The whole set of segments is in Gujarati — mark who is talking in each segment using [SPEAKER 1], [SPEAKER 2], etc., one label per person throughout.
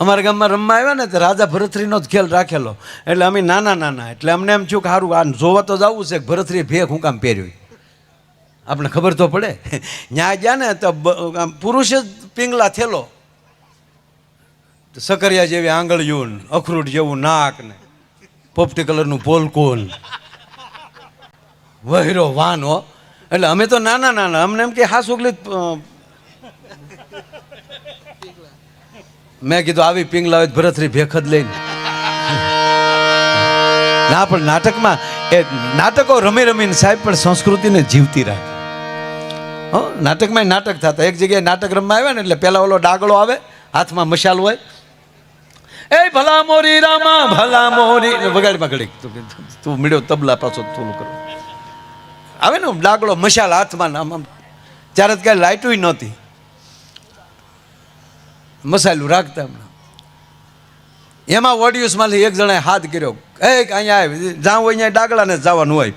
[SPEAKER 1] અમારા ગામમાં રમવા આવ્યા ને તો રાજા ભરતરીનો જ ખેલ રાખેલો. એટલે અમે નાના નાના, એટલે અમને એમ થયું કે સારું આ જોવા તો જવું છે ભરતરી ભેગ હું કામ પહેર્યું. આપણે ખબર તો પડે. ત્યાં ગયા ને તો પુરુષ જ પિંગલા થેલો. સકરિયા જેવી આંગળીયું અખરૂટ જેવું નાક ને પોપટી કલરનું પોલકોન. વહેરો વાન એટલે અમે તો નાના નાના, અમને એમ કે હા સુગલી મેં કીધું, આવી પિંગ લાવે ભરતરી ભેખદ લઈને. ના, પણ નાટકમાં એ નાટકો રમી રમીને સાહેબ પણ સંસ્કૃતિને જીવતી રાખે. નાટકમાં નાટક થતા. એક જગ્યાએ નાટક રમવા આવ્યા ને એટલે પેલા ઓલો ડાગળો આવે, હાથમાં મશાલ હોય. એ ભલા મોરી રામા, ભલા મોરી વગાડીમાં ઘડીક. તું તું મીડ્યો તબલા પાછો થોડું કરો. આવે ને ડાગળો, મશાલ હાથમાં આમ આમ. ત્યારે કાંઈ લાઇટું નહોતી. મસાલું રાખતા હમણાં. એમાં ઓડિયન્સમાંથી એક જણાએ હાથ કર્યો. એ અહીંયા આવ જ્યાં હોય અહીંયા ડાગલાને જવાનું હોય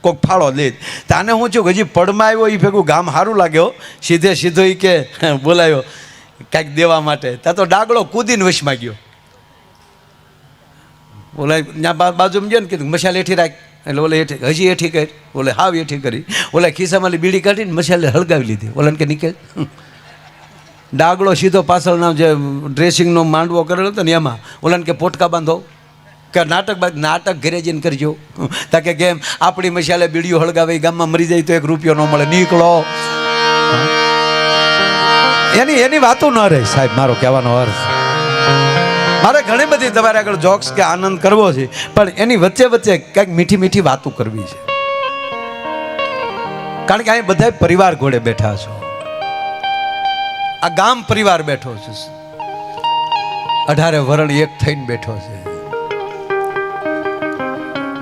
[SPEAKER 1] કોઈક ફાળો લે. તાને હું છું હજી પડમાં આવ્યો એ ભેગું ગામ સારું લાગ્યો સીધે સીધો એ કે, બોલાયો, કાંઈક દેવા માટે. ત્યાં તો ડાગલો કૂદીને વશમાં ગયો ત્યાં બાજુમાં ગયો ને કીધું, મસાલે હેઠી રાખ. એટલે ઓલે હેઠી હજી હેઠી કરી. ઓલે હાવ હેઠી કરી. ઓલા ખિસ્સામાં બીડી કાઢીને મસાલે હળગાવી લીધી. ઓલે કે, નીકળ. ડાગલો સીધો પાછળના જે ડ્રેસિંગનો માંડવો કરેલો હતો ને એમાં. ઓલાને કે પોટકા બાંધો. કે નાટક બાદ નાટક ઘરે જઈને કરજો. તાકે કેમ, આપણી મશાલે બીડીઓ હળગાવે ગામમાં મરી જાય તો એક રૂપિયો ન મળે. નીકળો. એની એની વાતો ન રહે સાહેબ, મારો કહેવાનો અર્થ. મારે ઘણી બધી તમારે આગળ જોક્સ કે આનંદ કરવો છે, પણ એની વચ્ચે વચ્ચે કંઈક મીઠી મીઠી વાતો કરવી છે. કારણ કે અહીં બધા પરિવાર ઘોડે બેઠા છો. આ ગામ પરિવાર બેઠો છે. અઢારે વરણ એક થઈને બેઠો છે.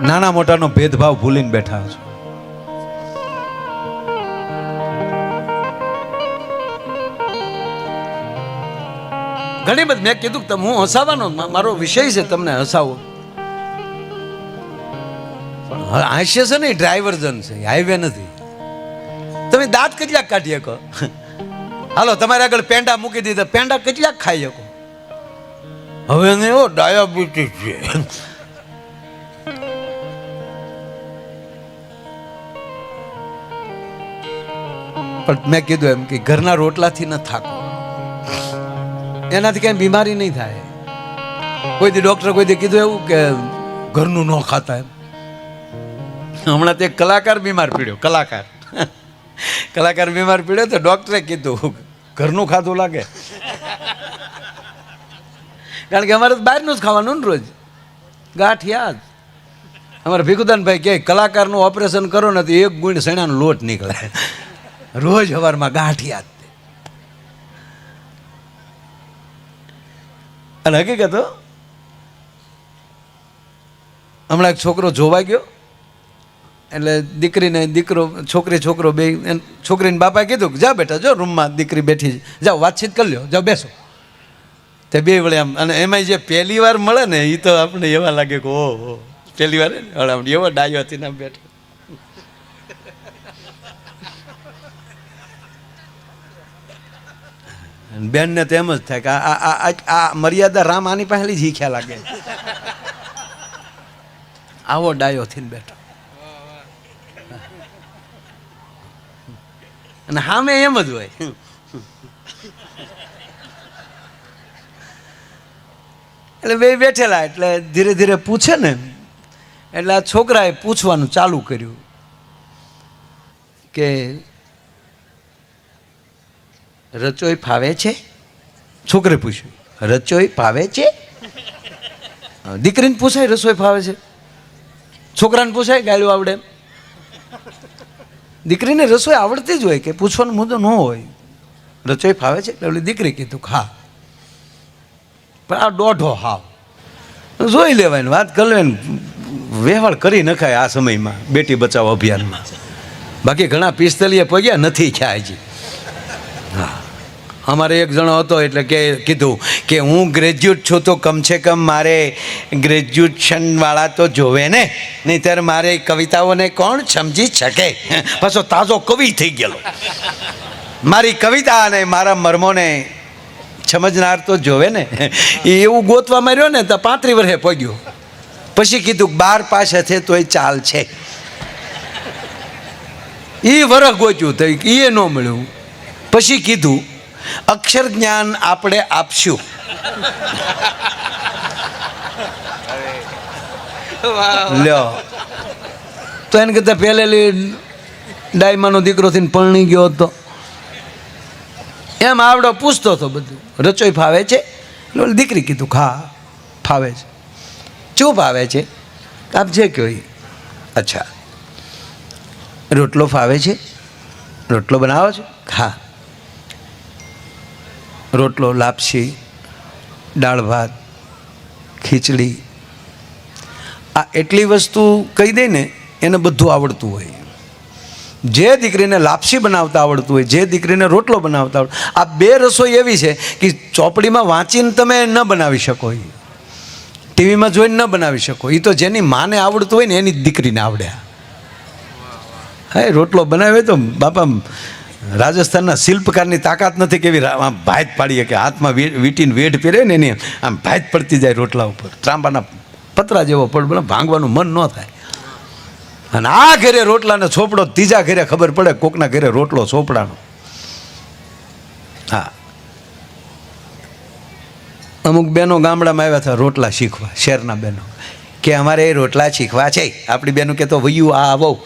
[SPEAKER 1] નાના મોટાનો ભેદભાવ ભૂલીને બેઠા છો. ઘણી બધી મેં કીધું કે હું હસાવાનો મારો વિષય છે તમને હસાવો પણ હાસ્ય છે ને ડ્રાઈવર જન છે હાઈવે નથી. તમે દાંત કેટલા કાઢી શકો હાલો, તમારે આગળ પેંડા મૂકી દીધા. પેંડા કેટલાક ખાઈ શકો? હવે એને એવો ડાયાબિટીસ છે. પણ મેં કીધું એમ કે ઘરના રોટલાથી ન થાકો. એનાથી કઈ બીમારી નહીં થાય. કોઈ દી ડોક્ટર કોઈ દી કીધું એવું કે ઘરનું ન ખાતા એમ. હમણાં તે કલાકાર બીમાર પીડ્યો, કલાકાર. કલાકાર બીમાર પીડ્યો તો ડોક્ટરે કીધું ઘરનું ખાધું લાગે. કારણ કે અમારે બહારનું જ ખાવાનું ને રોજ. ગાંઠિયા જ અમારે ભીખુદાનભાઈ કહે, કલાકારનું ઓપરેશન કરો ને તો એક ગુણ સણાનો લોટ નીકળે. રોજ સવારમાં ગાંઠિયા અને હકીકત હમણાં એક છોકરો જોવા ગયો. એટલે દીકરીને દીકરો, છોકરી, છોકરો બે છોકરીને બાપાએ કીધું કે જા બેટા, જો રૂમમાં દીકરી બેઠી જાઓ, વાતચીત કરી લ્યો. જાઓ, બેસો. તે બે વળે આમ, અને એમાં જે પહેલી વાર મળે ને એ તો આપણે એવા લાગે કે ઓહો પહેલી વાર એવો ડાયો હતી ને બેઠો. બેનને તો એમ જ થાય કે આ આ, આ- મર્યાદા રામ આની જ શીખ્યા લાગે આવો ડાયો થઈને બેઠો. અને હામે એમ જ હોય. એટલે બે બેઠેલા, એટલે ધીરે ધીરે પૂછે ને, એટલે આ છોકરાએ પૂછવાનું ચાલુ કર્યું કે, રચોઈ ફાવે છે? છોકરે પૂછ્યું, રચોઈ ફાવે છે? દીકરીને પૂછાય, રસોઈ ફાવે છે? છોકરાને પૂછાય ગાયું આવડે? એમ? દીકરીને રસોઈ આવડતી જ હોય કે પૂછવાનો મુદ્દો ન હોય. રસોઈ ફાવે છે એટલે ઓલી દીકરી કીધું હા પણ આ દોઢો હાવ. જોઈ લેવાય ને, વાત કરી ને વ્યવહાર કરી નખાય આ સમયમાં બેટી બચાવો અભિયાનમાં. બાકી ઘણા પિસ્તલીએ પગ્યા, નથી ખ્યા હજી. અમારે એક જણો હતો એટલે કે કીધું કે હું ગ્રેજ્યુએટ છું તો કમસે કમ મારે ગ્રેજ્યુએશનવાળા તો જોવે ને. નહીંતર મારે કવિતાઓને કોણ સમજી શકે? પાછો તાજો કવિ થઈ ગયેલો. મારી કવિતા અને મારા મર્મોને સમજનાર તો જોવે ને. એ એવું ગોતવા માર્યો ને તો પાંત્રી વર્ષે પગ્યો. પછી કીધું બાર બાર હશે છે તોય ચાલ છે. એ વરખ ગોચ્યું તો એ ન મળ્યું. પછી કીધું અક્ષર જ્ઞાન આપણે આપશું. લ્યો. તો એને કરતા પહેલેલી ડાયમાનો દીકરો થઈને પરણી ગયો હતો. એમ આવડો પૂછતો હતો બધું. રચોઈ ફાવે છે? એટલે દીકરી કીધું ખા ફાવે છે. શું ફાવે છે? આપ જે કહો. અચ્છા. રોટલો ફાવે છે? રોટલો બનાવો છો? ખા. રોટલો, લાપસી, દાળ ભાત, ખીચડી. આ એટલી વસ્તુ કહી દે ને, એને બધું આવડતું હોય. જે દીકરીને લાપસી બનાવતા આવડતું હોય, જે દીકરીને રોટલો બનાવતા આવડતું આ બે રસોઈ એવી છે કે ચોપડીમાં વાંચીને તમે ન બનાવી શકો એ. ટીવીમાં જોઈને ન બનાવી શકો. એ તો જેની માને આવડતું હોય ને, એની દીકરીને આવડ્યા હા, રોટલો બનાવે તો બાપા રાજસ્થાનના શિલ્પકારની તાકાત નથી કેવી આમ ભાત પાડીએ કે હાથમાં વીટીને વેઢ પહેરે ને એની આમ ભાત પડતી જાય રોટલા ઉપર. ત્રાંબાના પતરા જેવો પડ ભાંગવાનું મન ન થાય. અને આ ઘરે રોટલાને છોપડો ત્રીજા ઘરે ખબર પડે કોકના ઘરે રોટલો છોપડાનો હા. અમુક બહેનો ગામડામાં આવ્યા હતા રોટલા શીખવા, શહેરના બહેનો. કે અમારે એ રોટલા શીખવા છે. આપણી બહેનો કે તો વયું, આ આવો.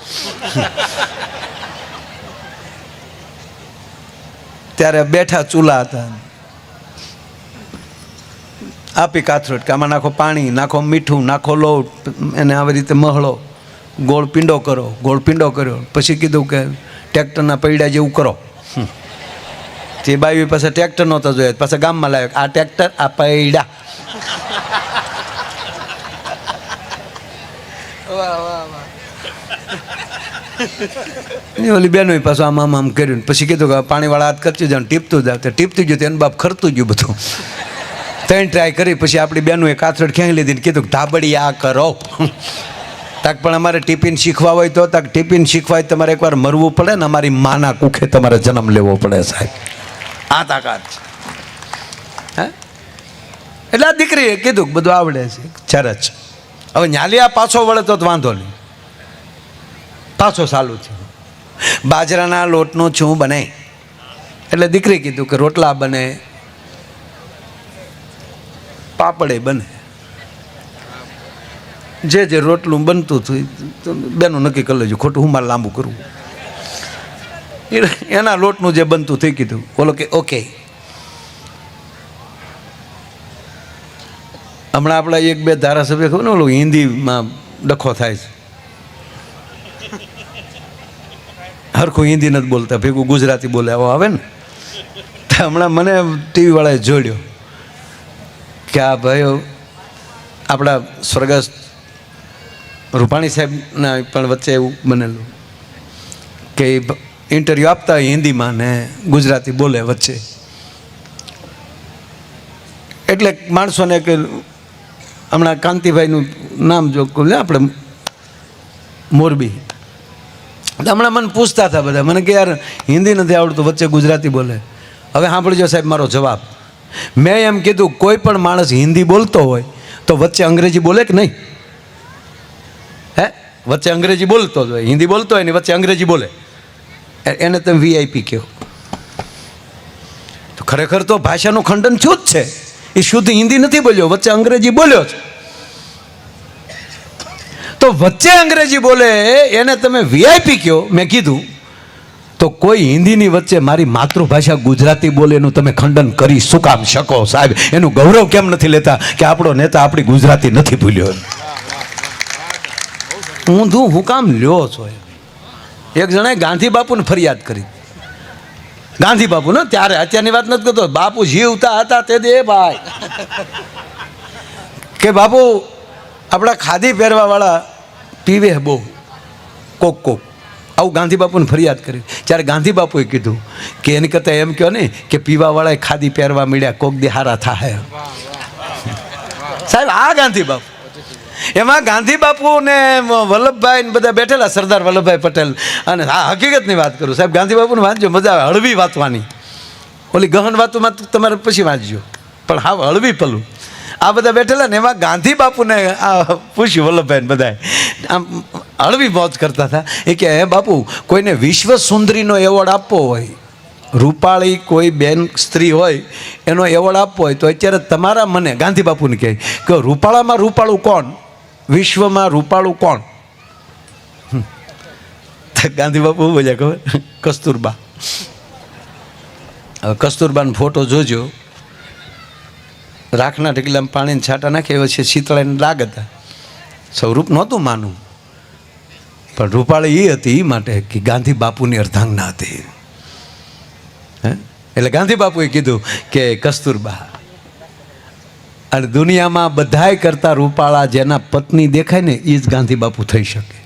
[SPEAKER 1] ત્યારે બેઠા ચૂલા હતા. આપી કાથરોટ કે આમાં નાખો પાણી, નાખો મીઠું, નાખો લોટ, એને આવી રીતે મહળો, ગોળ પીંડો કરો, ગોળ પીંડો કર્યો. પછી કીધું કે ટ્રેક્ટરના પૈડા જેવું કરો. તે બાઈ પાસે ટ્રેક્ટર નહોતો જોયો પાછા ગામમાં લાવ્યો આ ટ્રેક્ટર, આ પૈડા. એ ઓલી બેનો પાછું આમ આમ આમ કર્યું પછી કીધું કે પાણીવાળા હાથ કરતું જાવ ટીપતું જાવ તો ટીપતું ગયું તેનું બાપ ખરતું ગયું બધું. ત્રણ ટ્રાય કરી, પછી આપણી બેનો એ કાથરડ ખેંચી લીધી ને કીધું ધાબડી આ કરો. તાક પણ અમારે ટિફિન શીખવા હોય તો તાક ટિફિન શીખવા હોય તમારે એકવાર મરવું પડે ને અમારી માના કુખે તમારે જન્મ લેવો પડે સાહેબ. આ તાકાત છે. એટલે આ દીકરીએ કીધું બધું આવડે છે. ચરચ હવે ન્યાલિયા પાછો વળે તો વાંધો નહીં. પાછો ચાલુ થયો. બાજરાના લોટનું છું બને. એટલે દીકરી કીધું કે રોટલા બને, પાપડે બને. જે જે રોટલું બનતું હતું બેનું નક્કી કરી લેજો, ખોટું હું મારે લાંબુ કરવું એના લોટનું જે બનતું થઈ કીધું. બોલો કે, ઓકે. હમણાં આપણા એક બે ધારાસભ્ય ખબર ને ઓલું હિન્દીમાં ડખો થાય છે. હરખું હિન્દી નથી બોલતા, ભેગું ગુજરાતી બોલે, આવો આવે ને? તો હમણાં મને ટીવી વાળાએ જોડ્યો કે આ ભાઈઓ આપણા સ્વર્ગસ્થ રૂપાણી સાહેબના પણ વચ્ચે એવું બનેલું કે ઇન્ટરવ્યૂ આપતા હોય હિન્દીમાં ને ગુજરાતી બોલે વચ્ચે. એટલે માણસોને કે હમણાં કાંતિભાઈનું નામ જો આપણે મોરબી. હમણાં મને પૂછતા હતા બધા. મને કે, યાર, હિન્દી નથી આવડતું, વચ્ચે ગુજરાતી બોલે. હવે સાંભળજો સાહેબ મારો જવાબ. મેં એમ કીધું, કોઈ પણ માણસ હિન્દી બોલતો હોય, તો વચ્ચે અંગ્રેજી બોલે કે નહીં? હે? વચ્ચે અંગ્રેજી બોલતો જ હોય. હિન્દી બોલતો હોય ને વચ્ચે અંગ્રેજી બોલે. એને તમે વીઆઈપી કહો. તો ખરેખર તો ભાષાનું ખંડન થયું જ છે. એ શુદ્ધ હિન્દી નથી બોલ્યો, વચ્ચે અંગ્રેજી બોલ્યો છે. તો વચ્ચે અંગ્રેજી બોલે, એને તમે વીઆઈપી કહો. મેં કીધું, તો કોઈ હિન્દીની વચ્ચે મારી માતૃભાષા ગુજરાતી બોલે એનું તમે ખંડન કરી શું કામ શકો સાહેબ? એનું ગૌરવ કેમ નથી લેતા કે આપણો નેતા આપણી ગુજરાતી નથી ભૂલ્યો? ઊંધું હું કામ લ્યો છો? એક જણાએ ગાંધી બાપુને ફરિયાદ કરી. ગાંધી બાપુ ને, ત્યારે અત્યારની વાત નથી કરતો. બાપુ જીવતા હતા તે દે ભાઈ. કે બાપુ આપણા ખાદી પહેરવાવાળા પીવે બહુ. કોક કોક. આવું ગાંધી બાપુને ફરિયાદ કરી. જ્યારે ગાંધી બાપુએ કીધું કે એની કરતાં એમ કહો ને કે પીવાવાળાએ ખાદી પહેરવા મળ્યા, કોક દે હારા થાય સાહેબ, આ ગાંધી બાપુ. એમાં ગાંધી બાપુ ને વલ્લભભાઈ ને બધા બેઠેલા, સરદાર વલ્લભભાઈ પટેલ. અને આ હકીકતની વાત કરું. સાહેબ, ગાંધી બાપુને વાંચજો, મજા આવે. હળવી વાંચવાની. ઓલી ગહન વાતોમાં તમારે પછી વાંચજો. પણ હા, હળવી પલું. આ બધા બેઠેલા ને એમાં ગાંધી બાપુને, આ, પૂછ્યું, વલ્લભભાઈ બધાએ. આમ હળવી મોજ કરતા હતા. એ કે, હે બાપુ, કોઈને વિશ્વ સુંદરીનો એવોર્ડ આપવો હોય, રૂપાળી કોઈ બેન સ્ત્રી હોય, એનો એવોર્ડ આપવો હોય, તો અત્યારે તમારા મને, ગાંધી બાપુને કહે, કે રૂપાળામાં રૂપાળું કોણ? વિશ્વમાં રૂપાળું કોણ? ગાંધી બાપુ બોલ્યા, ખબર? કસ્તુરબા. હવે કસ્તુરબાનો ફોટો જોજો. રાખના ઢગલામાં પાણીને છાંટા નાખે પછી શીતળાને લાગ હતા. સ્વરૂપ નહોતું માનું. પણ રૂપાળી એ હતી એ માટે કે ગાંધી બાપુની અર્ધાંગના હતી. એટલે ગાંધી બાપુએ કીધું કે કસ્તુરબા, અને દુનિયામાં બધાય કરતા રૂપાળા જેના પત્ની દેખાય ને એ જ ગાંધી બાપુ થઈ શકે.